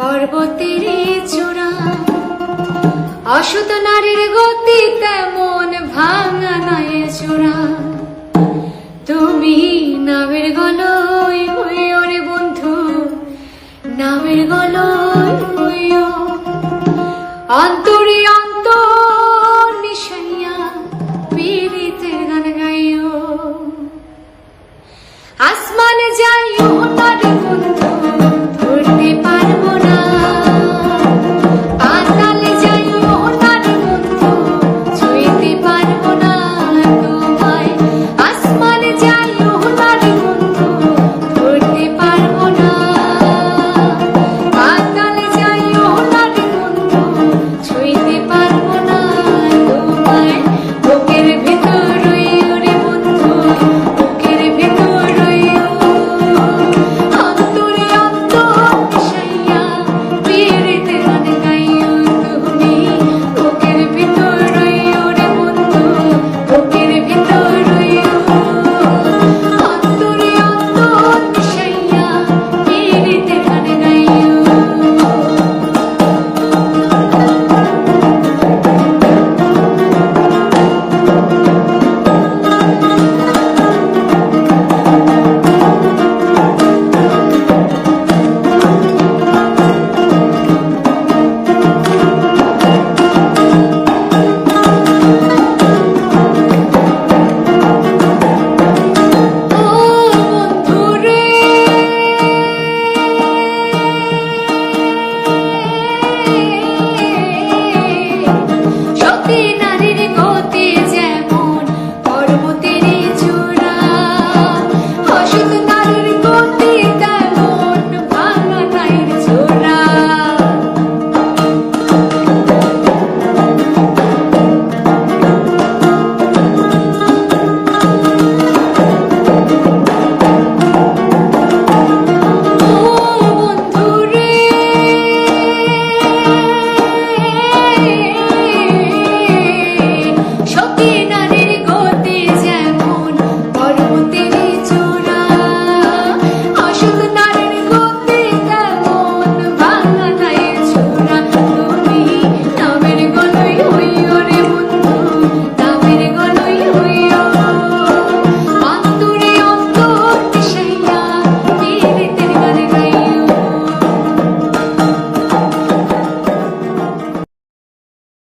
পর্বতের চূড়া। অসুত নারীর গতি তেমন ভাঙা নয় চূড়া। তুমি নামের গলয় হইও রে বন্ধু, নামের গলয় হইও অন্ত